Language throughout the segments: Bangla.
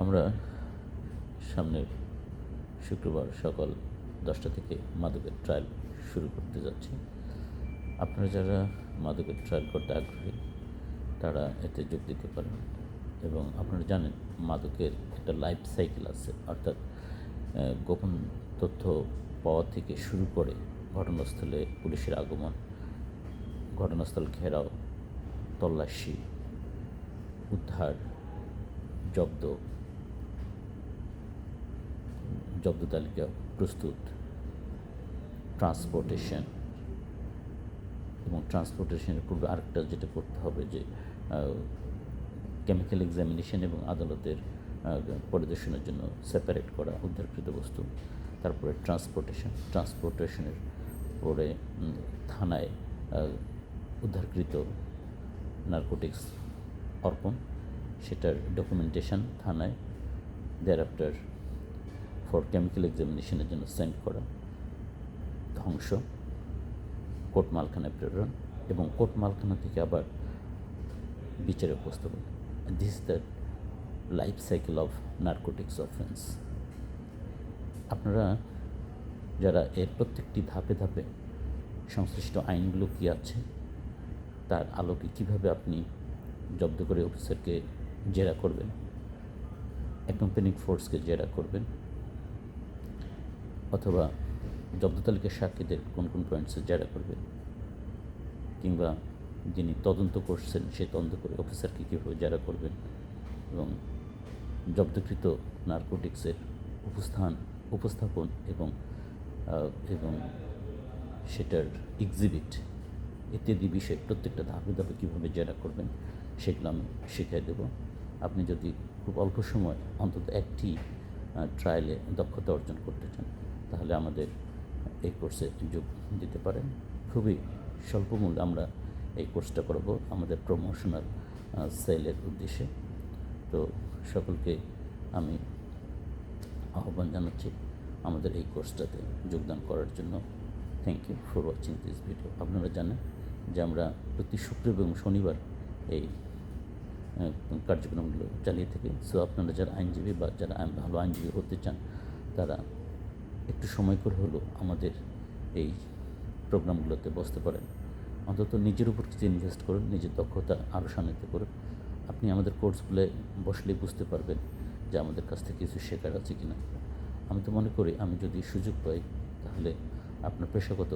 আমরা সামনের শুক্রবার সকাল দশটা থেকে মাদকের ট্রায়াল শুরু করতে যাচ্ছি। আপনারা যারা মাদকের ট্রায়াল করতে আগ্রহী, তারা এতে যোগ দিতে পারেন এবং আপনারা জানেন মাদকের একটা লাইফ সাইকেল আছে, অর্থাৎ গোপন তথ্য পাওয়া থেকে শুরু করে ঘটনাস্থলে পুলিশের আগমন, ঘটনাস্থল ঘেরাও, তল্লাশি, উদ্ধার, জব্দ জব্দ তালিকা প্রস্তুত। ট্রান্সপোর্টেশন এবং ট্রান্সপোর্টেশনের পূর্বে আরেকটা যেটা করতে হবে যে কেমিক্যাল এক্সামিনেশন এবং আদালতের পরিদর্শনের জন্য সেপারেট করা উদ্ধারকৃত বস্তু। তারপরে ট্রান্সপোর্টেশন, ট্রান্সপোর্টেশনের পরে থানায় উদ্ধারকৃত নার্কোটিক্স অর্পণ। সেটার ডকুমেন্টেশন থানায় দেয়ার আফটার ফর কেমিক্যাল এক্সামিনেশনের জন্য সেন্ড করা। ধ্বংস। কোর্ট মালখানায় প্রেরণ এবং কোর্ট মালখানা থেকে আবার বিচারে উপস্থাপন। This the life cycle of narcotics offence আপনারা যারা এর প্রত্যেকটি ধাপে ধাপে সংশ্লিষ্ট আইনগুলো কী আছে, তার আলোকে কীভাবে আপনি জব্দ করে অফিসারকে জেরা করবেন অ্যাকম্পানিক ফোর্সকে জেরা করবেন অথবা জব্দ তালিকার সাক্ষীদের কোন কোন পয়েন্টসে জেরা করবেন কিংবা যিনি তদন্ত করছেন সে তদন্ত করে অফিসারকে কীভাবে জেরা করবেন? এবং জব্দকৃত নার্কোটিক্সের উপস্থান, উপস্থাপন এবং এবং সেটার এক্সিবিট ইত্যাদি বিষয়ে প্রত্যেকটা ধাপে ধাপে কীভাবে জেরা করবেন, সেগুলো আমি শিখিয়ে দেব। আপনি যদি খুব অল্প সময় অন্তত একটি ট্রায়ালে দক্ষতা অর্জন করতে চান তাহলে আমাদের এই কোর্সে যোগ দিতে পারেন। খুবই স্বল্প মূল্যে আমরা এই কোর্সটা করব আমাদের প্রমোশনাল সেলের উদ্দেশ্যে। তো সকলকে আমি আহ্বান জানাচ্ছি আমাদের এই কোর্সটাতে যোগদান করার জন্য। Thank you for watching this video আপনারা জানেন যে আমরা প্রতি শুক্র এবং শনিবার এই কার্যক্রমগুলো চালিয়ে থাকি। সো আপনারা যারা আইনজীবী বা যারা ভালো আইনজীবী হতে চান, তারা একটু সময় করে হলেও আমাদের এই প্রোগ্রামগুলোতে বসতে পারেন। অন্তত নিজের উপর কিছু ইনভেস্ট করুন, নিজের দক্ষতা আরও সান্নিধ্য করুন। আপনি আমাদের কোর্সগুলো বসলেই বুঝতে পারবেন যে আমাদের কাছ থেকে কিছু শেখার আছে কি না আমি তো মনে করি, আমি যদি সুযোগ পাই, তাহলে আপনার পেশাগত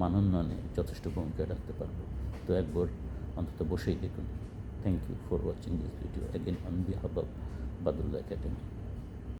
মানোন্নয়নে যথেষ্ট ভূমিকা রাখতে পারব। তো একবার অন্তত বসেই দেখুন। Thank you for watching this video again on behalf of Badullah academy